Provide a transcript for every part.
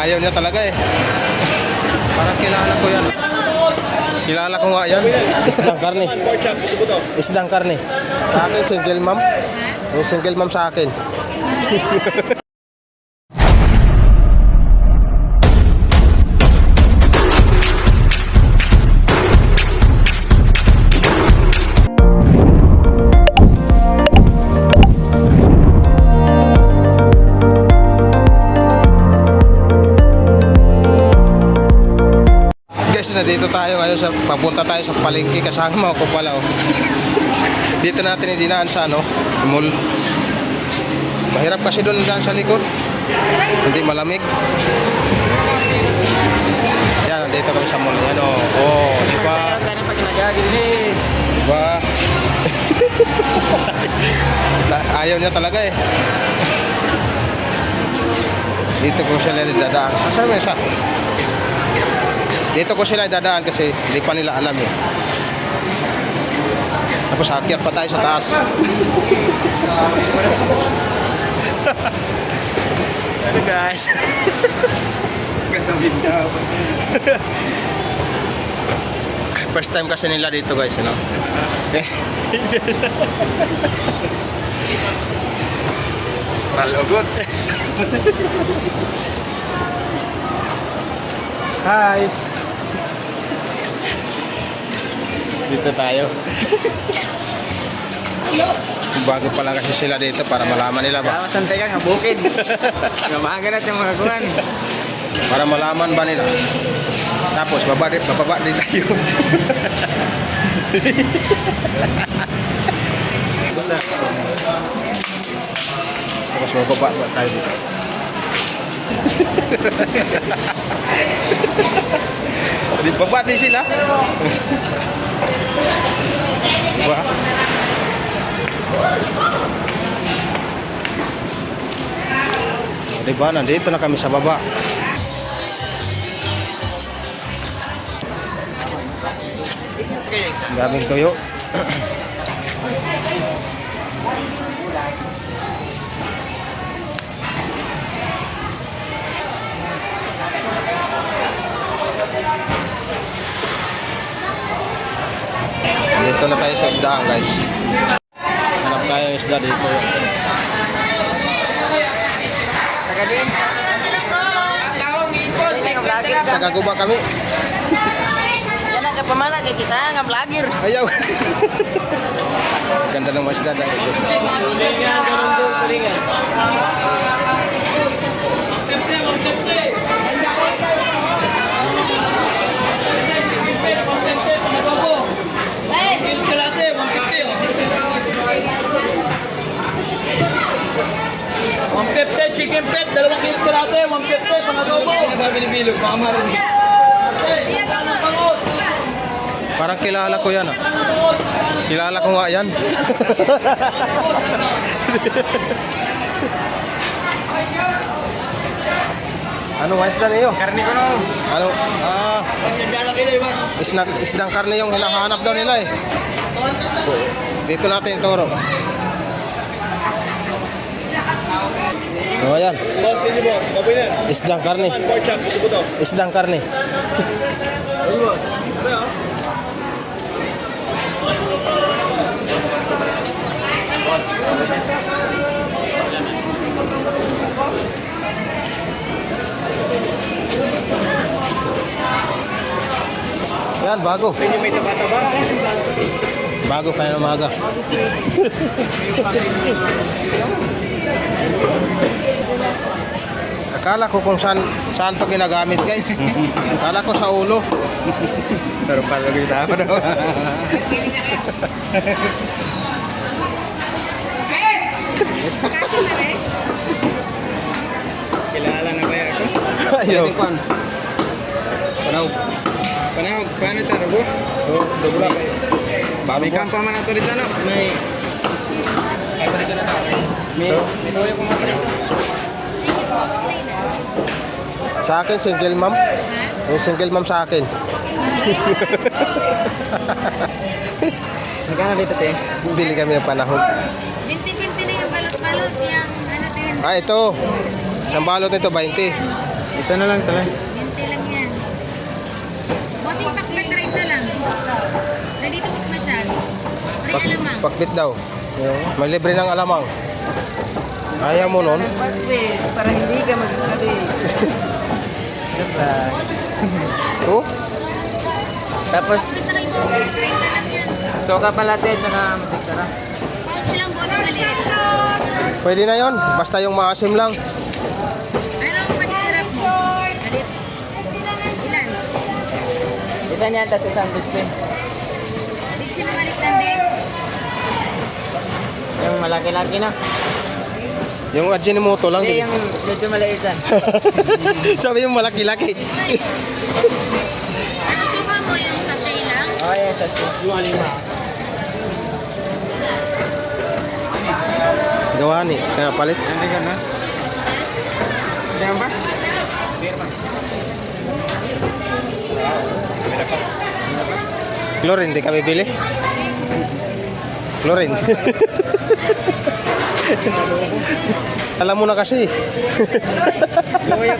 Ayaw niya talaga eh. Parang kilala ko yan. Kilala ko nga yan. Isdang karne. Isdang karne. Sa akin, single mom. Yung single mom sa akin. Guys, na dito tayo ngayon sa papunta tayo sa palengke kasama ko pala oh. Dito natin idinaan sa ano, mall. Mahirap kasi doon daan sa likod. Hindi malamig. Yan, dito kami sa mall. Yan oh. Oh, di ba? Ganun pa ginagagil eh. Di ba? Ayaw niya talaga eh. Dito ko sila dadaan. Asan mo isa? Dito ko sila dadaan kasi hindi pa nila alam eh. Tapos akyat pa tayo sa taas. Ano guys? Kasabit daw. First time kasi nila dito guys, you know? Malugot. Hi! Dito tayo. Bago pala kasi sila dito para malaman nila ba? Tama santay ka nga bukid. Gamaga natin mga kuhan. Para malaman ba nila? Tapos baba din, bababa din tayo. Tapos bababa ba tayo dito. Di baba din sila. Diba? O, Diba, nandito na kami sa baba. Ang daming tuyo. na tayo sa isdaan guys. Hanap tayo ng isda dito. Tagaguba kami. Kapamana kay kita nga vlogger. Ayaw. Ganda ng. Kulingan, ganun do, kulingan. Pangagobo. Sabi ni Bilog, baka marin. Parang kilala ko yan ah. Kilala ko nga yan. ano nga isda niyo? Karni ko no. Ano? Ah, isna, isdang karne yung hinahanap daw nila eh. Dito natin ituro. Ano yan? Boss, ini boss, baboy na. Isdang karne. Pork chop, gusto ko to. Isdang karne. Ano boss? Ano yan? Yan, bago. Bago pa ng umaga. Akala ko kung saan, saan to ginagamit guys. Akala ko sa ulo. Pero palagi sa ako daw. Kilala na ba yan ako? Ayaw. Panahog. Panahog. Paano ito? Rugo? Oh, dobla. Bago May pa. kampa man ito dito no? May... Ay, dito na tao. May... May ko mga Sa akin, single mom. Yung single mom sa akin. Magkano dito, te? Bili kami ng panahon. Binti-binti na yung balot-balot yung ano din. Ah, ito. Isang balot nito, 20. Ito na lang tala. 20 lang yan. Bossing pakbet rin na lang. Ready to cook na siya. Pre Pak, alamang. pakbit daw. May libre ng alamang. Ayaw mo nun? para hindi ka magsabi. Surprise. Oh? Tapos, Sa kay bossing, 30 lang yan. soka palate, tsaka matiksara. Pouch lang bono maliit. Pwede na yon. Basta yung maasim lang. Isa niyan, tapos isang bitsin. Litchi na maliit lang din. Yung malaki-laki na. Yung Ajinomoto lang. Hindi, di- yung medyo maliitan. Sabi yung malaki-laki. Ano suka mo yung sachet lang? Oh, yes, yes. Yung alima. Gawa ni. Kaya palit. Hindi ka na? Hindi ba? Chlorine, di ka bibili? Chlorine. Alam mo na kasi. Sarap na luya.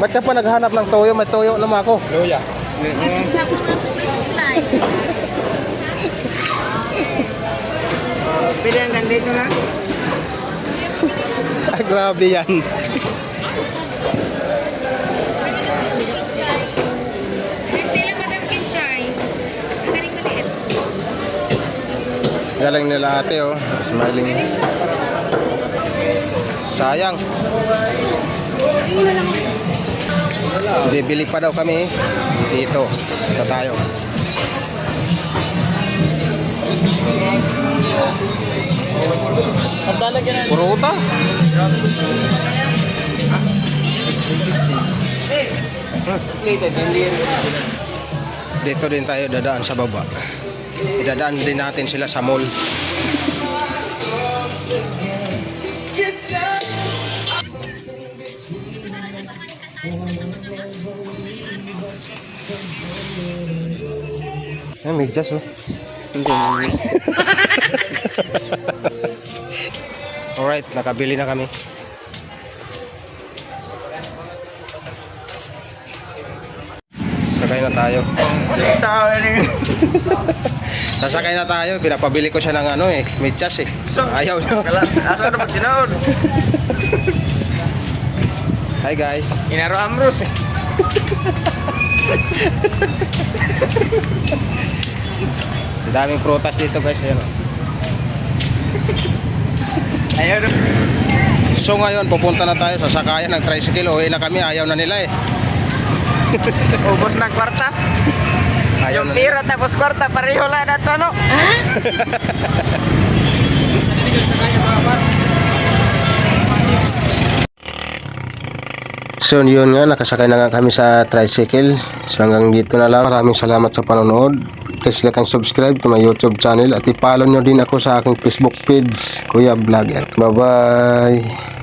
Ba't ka pa naghanap ng toyo? May toyo naman ako. Supply. Pili ang gandito na. Ay, grabe yan. Galing nila ate oh. Smiling. Sayang. Bibili pa daw kami dito. Sa tayo. Ang talagyan na. Puro uta. Plated, hindi rin. Dito din tayo dadaan sa baba. Idadaan din natin sila sa mall. Eh, medyas oh. Alright, nakabili na kami. Sakay na tayo. Sasakay na tayo, pinapabili ko siya ng ano eh, medyas eh. Ayaw nyo. Asa na pag tinaon? Hi guys. Inaro Amros. Ang daming prutas dito guys. Ayan, oh. Ayaw na. So ngayon, pupunta na tayo sa sakayan ng tricycle. Uwi na kami, ayaw na nila eh. Ubos na kwarta. Ayaw Yung pira tapos kwarta, pareho lang na to, no? So yun nga, nakasakay na nga kami sa tricycle. So hanggang dito na lang. Maraming salamat sa panonood. Please like and subscribe to my YouTube channel at i-follow nyo din ako sa aking Facebook page, Kuya Vlogger. Bye-bye!